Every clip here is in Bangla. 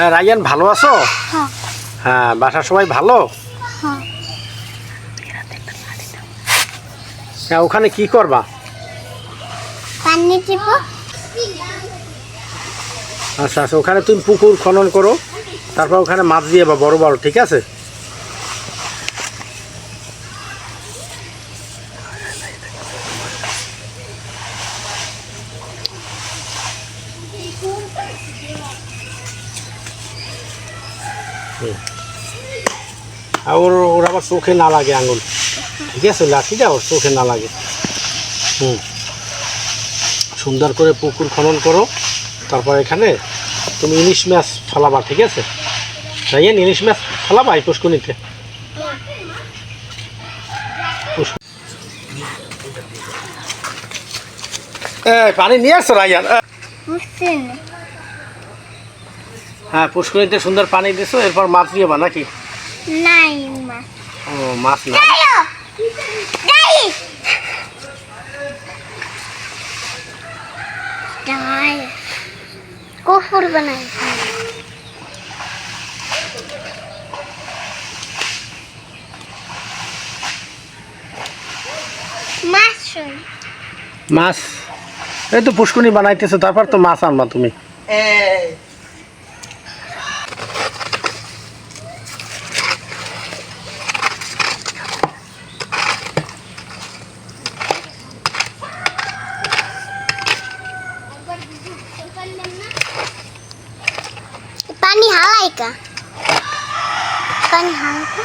হ্যাঁ রায়ান ভালো আছো? হ্যাঁ। হ্যাঁ বাসার সবাই ভালো? হ্যাঁ। হ্যাঁ ওখানে কি করবা? আচ্ছা আচ্ছা ওখানে তুমি পুকুর খনন করো তারপর ওখানে মাছ দিয়ে বা বড় বড় ঠিক আছে। আর ওর ওর আবার চোখে না লাগে আঙুল। ঠিক আছে, লাঠিটা ওর চোখে না লাগে। হুম। সুন্দর করে পুকুর খনন করো। তারপর এখানে তুমি ইলিশ মাছ ফেলাবা, ঠিক আছে? রাইয়ান, ইলিশ মাছ ফেলাবা এই পুষ্কুনিতে পানি নিয়ে আসছো বুঝছেন হ্যাঁ পুষ্কুনিতে সুন্দর পানি দিছো এরপর মাছ দিয়ে বা নাকি নাই মা। ও মাছ না। যাইও যাই। যাই। কফর বানাই। মাছ মাছ। এই তো পুষ্কুনি বানাইতেছো তারপর তো মাছ আনবা তুমি। पानी हवा का पानी हवा का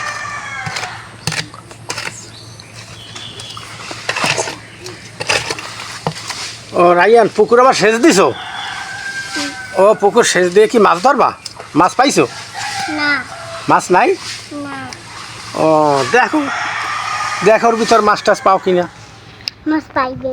ও রাইয়ান পুকুর আবার সেচ দিছো ও পুকুর সেচ দিয়ে কি মাছ ধরবা মাছ পাইছো না মাছ নাই না ও দেখো দেখো ওর ভিতর মাছ টাছ পাও কিনা মাছ পাইবে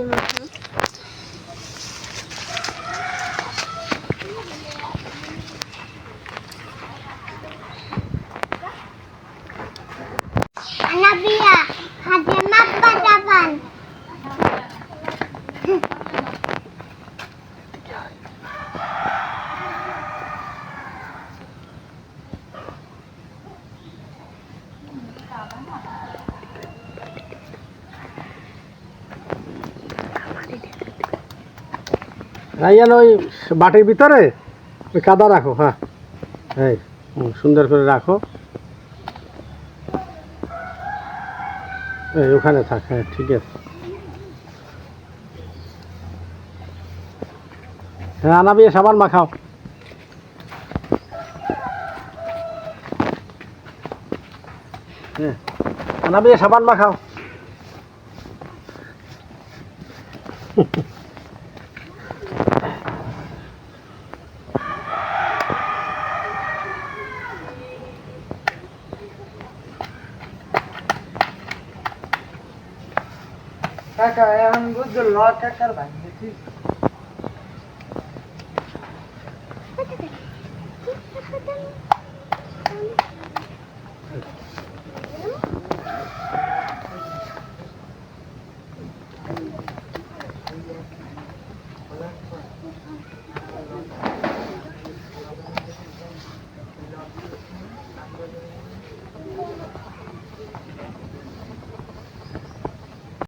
Nabiya, hadi. রাইয়ান ওই বাটির ভিতরে? ওই কাদা রাখো হ্যাঁ। এই সুন্দর করে রাখো। ওখানে থাক হ্যাঁ ঠিক আছে। হ্যাঁ আনাবি সাবান মাখাও। হ্যাঁ আনাবি সাবান মাখাও। কাকা এখন বুঝলো ল কাকার ভাঙিয়েছি